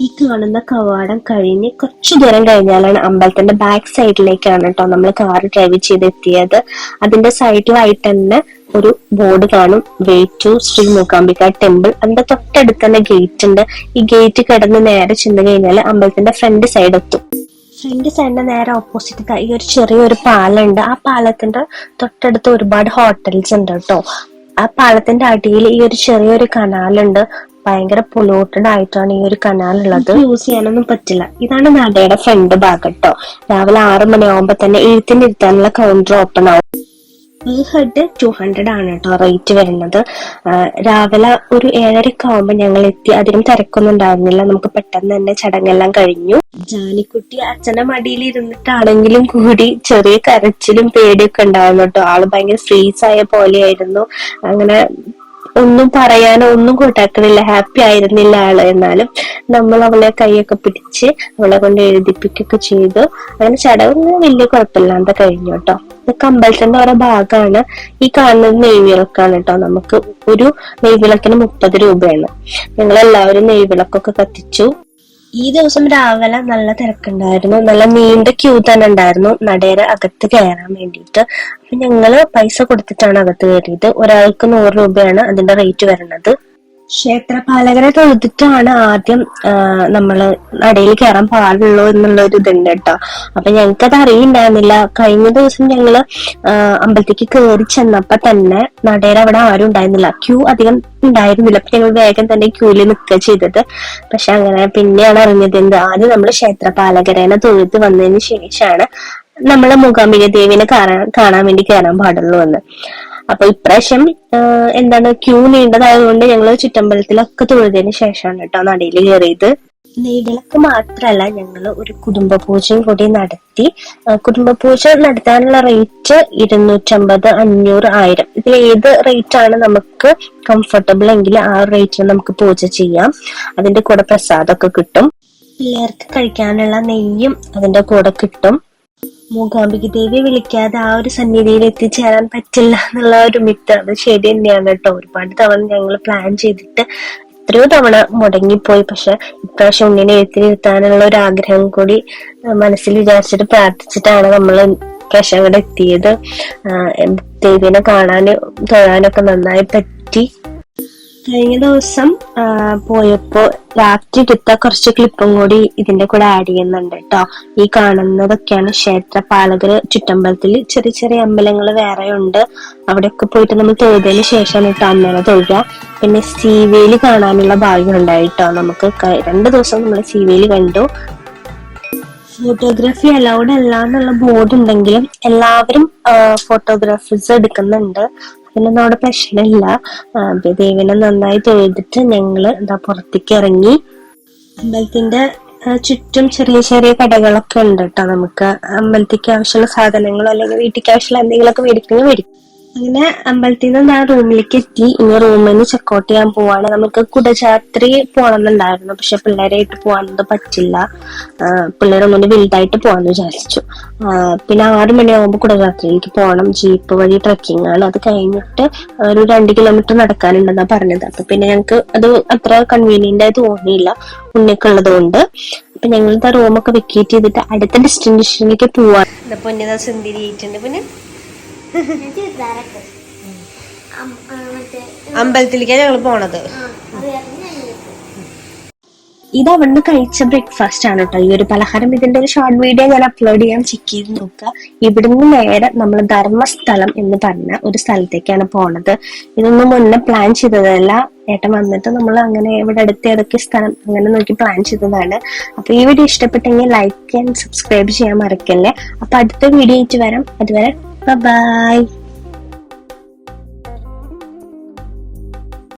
ഈ കാണുന്ന കവാടം കഴിഞ്ഞ് കുറച്ചു ദൂരം കഴിഞ്ഞാലാണ് അമ്പലത്തിന്റെ ബാക്ക് സൈഡിലേക്കാണ് കേട്ടോ നമ്മൾ കാർ ഡ്രൈവ് ചെയ്തെത്തിയത്. അതിന്റെ സൈഡിലായിട്ട് തന്നെ ഒരു ബോർഡ് കാണും. Way to Shri Mookambika temple അതിന്റെ തൊട്ടടുത്ത് തന്നെ ഗേറ്റ് ഉണ്ട്. ഈ ഗേറ്റ് കിടന്ന് നേരെ ചെന്ന് കഴിഞ്ഞാൽ അമ്പലത്തിന്റെ ഫ്രണ്ട് സൈഡ് എത്തും. ഫ്രണ്ട് സൈഡിന്റെ നേരെ ഓപ്പോസിറ്റ് ഈ ഒരു ചെറിയൊരു പാലുണ്ട് ആ പാലത്തിന്റെ തൊട്ടടുത്ത് ഒരുപാട് ഹോട്ടൽസ് ഉണ്ട് കേട്ടോ. ആ പാലത്തിന്റെ അടിയിൽ ഈ ഒരു ചെറിയൊരു കനാലുണ്ട് ഭയങ്കര പൊല്യൂട്ടഡ് ആയിട്ടാണ് ഈ ഒരു കനാൽ ഉള്ളത്. യൂസ് ചെയ്യാനൊന്നും പറ്റില്ല. ഇതാണ് നടയുടെ ഫ്രണ്ട് ഭാഗം കേട്ടോ രാവിലെ ആറ് മണിയാവുമ്പോ തന്നെ എഴുത്തിന് ഇരുത്താനുള്ള കൗണ്ടർ ഓപ്പൺ ആവും. ഈ ഹെഡ് ടു ഹൺഡ്രഡ് ആണ് കേട്ടോ റേറ്റ് വരുന്നത്. രാവിലെ ഒരു ഏഴരക്ക് ആവുമ്പോ ഞങ്ങൾ എത്തി. അധികം തിരക്കൊന്നും ഉണ്ടായിരുന്നില്ല നമുക്ക് പെട്ടെന്ന് തന്നെ ചടങ്ങെല്ലാം കഴിഞ്ഞു. ജാനിക്കുട്ടി അച്ഛന്റെ മടിയിൽ ഇരുന്നിട്ടാണെങ്കിലും കൂടി ചെറിയ കരച്ചിലും പേടിയൊക്കെ ഉണ്ടായിരുന്നു കേട്ടോ ആൾ ഭയങ്കര ഫ്രീസ് ആയ പോലെയായിരുന്നു. അങ്ങനെ ഒന്നും പറയാനോ ഒന്നും കൂട്ടാക്കണില്ല. ഹാപ്പി ആയിരുന്നില്ല ആൾ എന്നാലും നമ്മൾ അവളെ കൈയൊക്കെ പിടിച്ച് അവളെ കൊണ്ട് എഴുതിപ്പിക്കുകയൊക്കെ ചെയ്തു. അങ്ങനെ ചടങ്ങ് വലിയ കുഴപ്പമില്ലാതെ കഴിഞ്ഞു കേട്ടോ. കമ്പൽസറിന്റെ ഓരോ ഭാഗമാണ്. ഈ കാണുന്നത് നെയ്വിളക്കാണ് കേട്ടോ. നമുക്ക് ഒരു നെയ്വിളക്കിന് മുപ്പത് രൂപയാണ്. ഞങ്ങൾ എല്ലാവരും നെയ്വിളക്കൊക്കെ കത്തിച്ചു. ഈ ദിവസം രാവിലെ നല്ല തിരക്കുണ്ടായിരുന്നു. നല്ല നീണ്ട ക്യൂ തന്നെ ഉണ്ടായിരുന്നു. നടയുടെ അകത്ത് കയറാൻ വേണ്ടിയിട്ട്. അപ്പൊ ഞങ്ങൾ പൈസ കൊടുത്തിട്ടാണ് അകത്ത് കയറിയത്. ഒരാൾക്ക് നൂറ് രൂപയാണ് അതിന്റെ റേറ്റ് വരുന്നത്. ക്ഷേത്രപാലകരെ തൊഴുതിട്ടാണ് ആദ്യം നമ്മൾ നടയിൽ കയറാൻ പാടുള്ളൂ എന്നുള്ള ഒരു ഇതുണ്ട് കേട്ടോ. അപ്പൊ ഞങ്ങൾക്കത് അറിയുണ്ടായിരുന്നില്ല. കഴിഞ്ഞ ദിവസം ഞങ്ങൾ അമ്പലത്തേക്ക് കയറി ചെന്നപ്പോ തന്നെ നടയിൽ അവിടെ ആരും ഉണ്ടായിരുന്നില്ല. ക്യൂ അധികം ഉണ്ടായിരുന്നില്ല. അപ്പൊ ഞങ്ങൾ വേഗം തന്നെ ക്യൂവിൽ നിൽക്കുക ചെയ്തത്. പക്ഷെ അങ്ങനെ പിന്നെയാണ് അറിഞ്ഞത് എന്ത്? ആദ്യം നമ്മൾ ക്ഷേത്രപാലകരേനെ തൊഴുത്ത് വന്നതിന് ശേഷമാണ് നമ്മൾ മൂകാംബിക ദേവിനെ കാണാൻ കാണാൻ വേണ്ടി കയറാൻ പാടുള്ളൂ എന്ന്. അപ്പൊ ഇപ്രാവശ്യം എന്താണ് ക്യൂ നീണ്ടതായതുകൊണ്ട് ഞങ്ങൾ ചുറ്റമ്പലത്തിലൊക്കെ തൊഴുതിന് ശേഷമാണ് കേട്ടോ നടയിൽ കയറിയത് നെയ്വിളക്ക് മാത്രല്ല ഞങ്ങൾ ഒരു കുടുംബ പൂജയും കൂടി നടത്തി. കുടുംബ പൂജ നടത്താനുള്ള റേറ്റ് ഇരുന്നൂറ്റമ്പത് അഞ്ഞൂറ് ആയിരം. ഇതിൽ ഏത് റേറ്റ് ആണ് നമുക്ക് കംഫർട്ടബിൾ എങ്കിൽ ആ റേറ്റിന് നമുക്ക് പൂജ ചെയ്യാം. അതിന്റെ കൂടെ പ്രസാദമൊക്കെ കിട്ടും. പിള്ളേർക്ക് കഴിക്കാനുള്ള നെയ്യും അതിന്റെ കൂടെ കിട്ടും. മൂകാംബിക ദേവിയെ വിളിക്കാതെ ആ ഒരു സന്നിധിയിൽ എത്തിച്ചേരാൻ പറ്റില്ല എന്നുള്ള ഒരു മിത്ത്. അത് ശരി തന്നെയാണ് കേട്ടോ. ഒരുപാട് തവണ ഞങ്ങൾ പ്ലാൻ ചെയ്തിട്ട് എത്രയോ തവണ മുടങ്ങിപ്പോയി. പക്ഷെ ഇപ്രാവശ്യം ഉണ്ണിനെ എത്തിയിരുത്താനുള്ള ഒരു ആഗ്രഹം കൂടി മനസ്സിൽ വിചാരിച്ചിട്ട് പ്രാർത്ഥിച്ചിട്ടാണ് നമ്മൾ ഇപ്രാവശ്യം എത്തിയത്. ദേവിനെ കാണാനും തൊഴാനൊക്കെ നന്നായി പറ്റി. കഴിഞ്ഞ ദിവസം പോയപ്പോ രാത്രി എടുത്ത കുറച്ച് ക്ലിപ്പും കൂടി ഇതിന്റെ കൂടെ ആഡ് ചെയ്യുന്നുണ്ട് കേട്ടോ ഈ കാണുന്നതൊക്കെയാണ് ക്ഷേത്ര പാലകര് ചുറ്റമ്പലത്തിൽ ചെറിയ ചെറിയ അമ്പലങ്ങൾ വേറെ ഉണ്ട് അവിടെയൊക്കെ പോയിട്ട് നമ്മൾ തൊഴുതതിന് ശേഷമാണ് കേട്ടോ അമ്മേനെ തൊഴുക. പിന്നെ സീവേലി കാണാനുള്ള ഭാഗ്യം ഉണ്ടായിട്ടോ നമുക്ക് രണ്ടു രണ്ട് ദിവസം നമ്മൾ സീവേലി കണ്ടു. ഫോട്ടോഗ്രാഫി അലൗഡ് അല്ല എന്നുള്ള ബോർഡ് ഉണ്ടെങ്കിലും എല്ലാവരും ഫോട്ടോഗ്രാഫേഴ്സ് എടുക്കുന്നുണ്ട്. അതിനൊന്നും അവിടെ പ്രശ്നമില്ല. ദേവിനെ നന്നായി തൊഴുതിട്ട് ഞങ്ങൾ എന്താ പുറത്തേക്ക് ഇറങ്ങി. അമ്പലത്തിന്റെ ചുറ്റും ചെറിയ ചെറിയ കടകളൊക്കെ ഉണ്ട് കേട്ടോ. നമുക്ക് അമ്പലത്തേക്ക് ആവശ്യമുള്ള സാധനങ്ങളോ അല്ലെങ്കിൽ വീട്ടിലേക്ക് ആവശ്യമുള്ള എന്തെങ്കിലുമൊക്കെ മേടിക്കണമെങ്കിൽ മേടിക്കും. അങ്ങനെ അമ്പലത്തിൽ നിന്ന് ഞാൻ റൂമിലേക്ക് എത്തി. ഇനി റൂമിൽ നിന്ന് ചെക്കൗട്ട് ചെയ്യാൻ പോവാണ്. നമുക്ക് കുടജാത്രി പോകണമെന്നുണ്ടായിരുന്നു പക്ഷെ പിള്ളേരായിട്ട് പോകാനൊന്നും പറ്റില്ല. പിള്ളേരൊന്നും വലുതായിട്ട് പോകാന്ന് വിചാരിച്ചു. ആ, പിന്നെ ആറു മണിയാകുമ്പോൾ കുടജാത്രയിലേക്ക് പോകണം ജീപ്പ് വഴി ട്രക്കിംഗ് ആണ്. അത് കഴിഞ്ഞിട്ട് ഒരു രണ്ട് കിലോമീറ്റർ നടക്കാനുണ്ടെന്നാണ് പറഞ്ഞത്. അപ്പൊ പിന്നെ ഞങ്ങൾക്ക് അത് അത്ര കൺവീനിയന്റ് ആയി തോന്നിയില്ല. ഉണ്ണിക്കുള്ളത് കൊണ്ട് അപ്പൊ ഞങ്ങൾ ആ റൂമൊക്കെ വെക്കേറ്റ് ചെയ്തിട്ട് അടുത്ത ഡെസ്റ്റിനേഷനിലേക്ക് പോവാണ് പൊന്നിത സുന്ദരിയായിട്ടുണ്ട് പിന്നെ. അമ്പലത്തിലേക്കാണ് ഞങ്ങൾ പോണത്. ഇത് അവിടുന്ന് കഴിച്ച ബ്രേക്ക്ഫാസ്റ്റ് ആണ് കേട്ടോ ഈ ഒരു പലഹാരം. ഇതിന്റെ ഒരു ഷോർട്ട് വീഡിയോ ഞാൻ അപ്ലോഡ് ചെയ്യാൻ ചെക്ക് ചെയ്ത് നോക്കുക. ഇവിടുന്ന് നേരെ നമ്മൾ ധർമ്മസ്ഥലം എന്ന് പറഞ്ഞ ഒരു സ്ഥലത്തേക്കാണ് പോണത്. ഇതൊന്നും മുന്നേ പ്ലാൻ ചെയ്തതല്ല. ഏട്ടൻ വന്നിട്ട് നമ്മൾ അങ്ങനെ ഇവിടെ അടുത്ത് ഏതൊക്കെ സ്ഥലം അങ്ങനെ നോക്കി പ്ലാൻ ചെയ്തതാണ്. അപ്പൊ ഈ വീഡിയോ ഇഷ്ടപ്പെട്ടെങ്കിൽ ലൈക്ക് ആൻഡ് സബ്സ്ക്രൈബ് ചെയ്യാൻ മറക്കല്ലേ. അപ്പൊ അടുത്ത വീഡിയോ ആയിട്ട് വരാം. അതുവരെ Bye-bye.